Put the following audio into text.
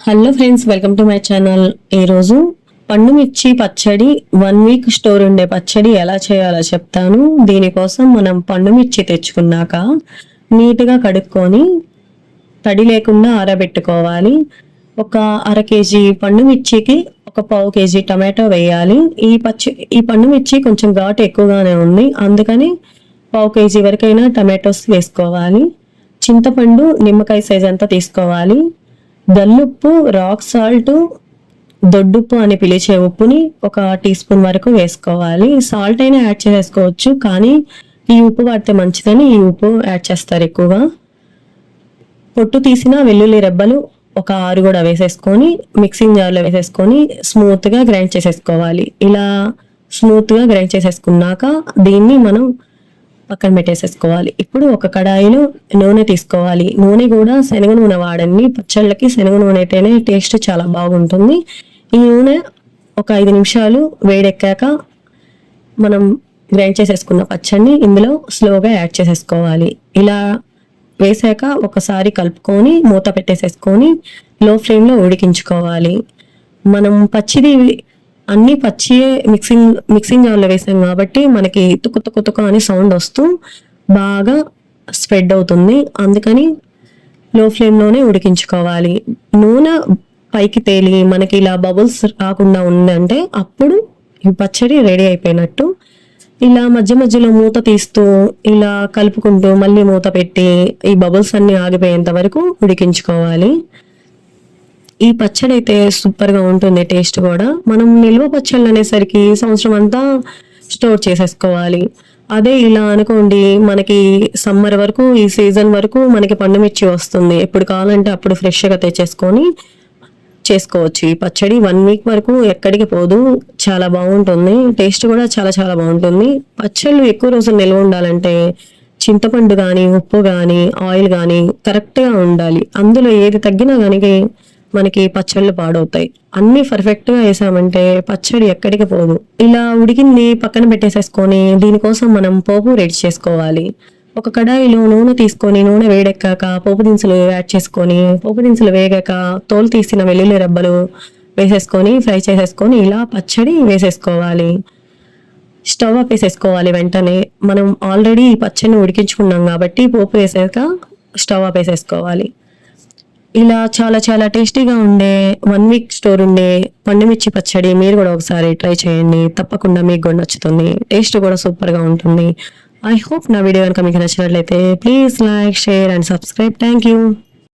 Hello friends welcome to my channel ఈరోజు పండు మిర్చి పచ్చడి వన్ వీక్ స్టోర్ ఉండే పచ్చడి ఎలా చేయాలో చెప్తాను. దీనికోసం మనం పండు మిర్చి తెచ్చుకున్నాక నీట్గా కడుక్కొని తడి లేకుండా ఆరబెట్టుకోవాలి. ఒక అర కేజీ పండు మిర్చికి ఒక పావు కేజీ టమాటో వేయాలి. ఈ పచ్చి ఈ పండు మిర్చి కొంచెం ఘాటు ఎక్కువగానే ఉంది. అందుకని పావు కేజీ వరకైనా టమాటోస్ వేసుకోవాలి. చింతపండు నిమ్మకాయ సైజ్ అంతా తీసుకోవాలి. దల్లుప్పు రాక్ సాల్ట్ దొడ్డుప్పు అని పిలిచే ఉప్పుని ఒక టీ స్పూన్ వరకు వేసుకోవాలి. సాల్ట్ అయినా యాడ్ చేసుకోవచ్చు కానీ ఈ ఉప్పు వాడితే మంచిదని ఈ ఉప్పు యాడ్ చేస్తారు ఎక్కువగా. పొట్టు తీసిన వెల్లుల్లి రెబ్బలు ఒక ఆరు కూడా వేసేసుకొని మిక్సింగ్ జార్లో వేసేసుకొని స్మూత్గా గ్రైండ్ చేసేసుకోవాలి. ఇలా స్మూత్గా గ్రైండ్ చేసేసుకున్నాక దీన్ని మనం పక్కన పెట్టేసేసుకోవాలి. ఇప్పుడు ఒక కడాయిలో నూనె తీసుకోవాలి. నూనె కూడా శనగ నూనె వాడండి పచ్చళ్ళకి శనగ నూనె అయితేనే టేస్ట్ చాలా బాగుంటుంది. ఈ నూనె ఒక ఐదు నిమిషాలు వేడెక్కాక మనం గ్రైండ్ చేసేసుకున్న పచ్చడిని ఇందులో స్లోగా యాడ్ చేసేసుకోవాలి. ఇలా వేసాక ఒకసారి కలుపుకొని మూత పెట్టేసేసుకొని లో ఫ్లేమ్లో ఉడికించుకోవాలి. మనం పచ్చిది అన్ని పచ్చియే మిక్సింగ్ మిక్సింగ్ జార్లో వేసాం కాబట్టి మనకి తుక్కు తుక్కు తుక్కు అని సౌండ్ వస్తూ బాగా స్ప్రెడ్ అవుతుంది. అందుకని లో ఫ్లేమ్లోనే ఉడికించుకోవాలి. నూనె పైకి తేలి మనకి ఇలా బబుల్స్ రాకుండా ఉందంటే అప్పుడు ఈ పచ్చడి రెడీ అయిపోయినట్టు ఇలా మధ్య మధ్యలో మూత తీస్తూ ఇలా కలుపుకుంటూ మళ్ళీ మూత పెట్టి ఈ బబుల్స్ అన్ని ఆగిపోయేంత వరకు ఉడికించుకోవాలి. ఈ పచ్చడి అయితే సూపర్గా ఉంటుంది టేస్ట్ కూడా. మనం నిల్వ పచ్చళ్ళు అనేసరికి సంవత్సరం అంతా స్టోర్ చేసేసుకోవాలి. అదే ఇలా అనుకోండి మనకి సమ్మర్ వరకు ఈ సీజన్ వరకు మనకి పండు మిర్చి వస్తుంది. ఎప్పుడు కావాలంటే అప్పుడు ఫ్రెష్గా తెచ్చేసుకొని చేసుకోవచ్చు. ఈ పచ్చడి వన్ వీక్ వరకు ఎక్కడికి పోదు చాలా బాగుంటుంది. టేస్ట్ కూడా చాలా చాలా బాగుంటుంది. పచ్చళ్ళు ఎక్కువ రోజులు నిల్వ ఉండాలంటే చింతపండు కానీ ఉప్పు కానీ ఆయిల్ కానీ కరెక్ట్గా ఉండాలి. అందులో ఏది తగ్గినా కానీ మనకి పచ్చళ్ళు పాడవుతాయి. అన్ని పర్ఫెక్ట్గా వేసామంటే పచ్చడి ఎక్కడికి పోదు. ఇలా ఉడికింది పక్కన పెట్టేసేసుకొని దీనికోసం మనం పోపు రెడీ చేసుకోవాలి. ఒక కడాయిలో నూనె తీసుకొని నూనె వేడెక్కాక పోపు దినుసులు యాడ్ చేసుకొని పోపు దినుసులు వేగాక తోలు తీసిన వెల్లుల్లి రబ్బలు వేసేసుకొని ఫ్రై చేసేసుకొని ఇలా పచ్చడి వేసేసుకోవాలి. స్టవ్ ఆఫ్ వేసేసుకోవాలి వెంటనే. మనం ఆల్రెడీ ఈ పచ్చడిని ఉడికించుకున్నాం కాబట్టి పోపు వేసాక స్టవ్ ఆఫ్ వేసేసుకోవాలి. ఇలా చాలా చాలా టేస్టీగా ఉండే వన్ వీక్ స్టోర్ ఉండే పండుమిర్చి పచ్చడి మీరు కూడా ఒకసారి ట్రై చేయండి. తప్పకుండా మీకు కూడా నచ్చుతుంది. టేస్ట్ కూడా సూపర్గా ఉంటుంది. ఐ హోప్ నా వీడియో కనుక మీకు నచ్చినట్లయితే please like share and subscribe thank you